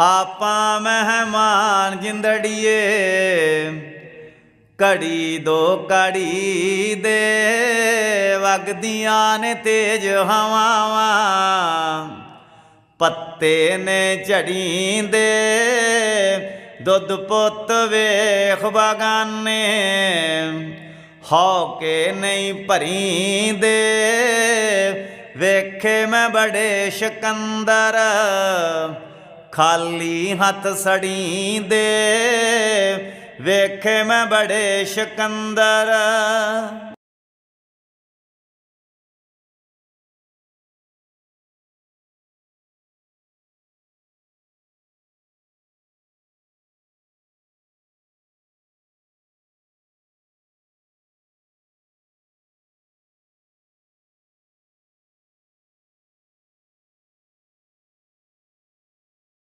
ਆਪਾਂ ਮਹਿਮਾਨ ਜਿੰਦੜੀਏ ਘੜੀ ਦੋ ਘੜੀ ਦੇ ਵਗਦੀਆਂ ਨੇ ਤੇਜ ਹਵਾਵਾਂ, ਪੱਤੇ ਨੇ ਝੜੀਂਦੇ, ਦੁੱਧ ਪੁੱਤ ਵੇਖ ਬਗਾਨੇ ਹੋ ਕੇ ਨਹੀਂ ਭਰੀਂਦੇ, ਵੇਖੇ ਮੈਂ ਬੜੇ ਸ਼ਕੰਦਰ ਖਾਲੀ ਹੱਥ ਸੜੀਂਦੇ ਵੇਖੇ ਮੈਂ ਬੜੇ ਸ਼ਕੰਦਰ।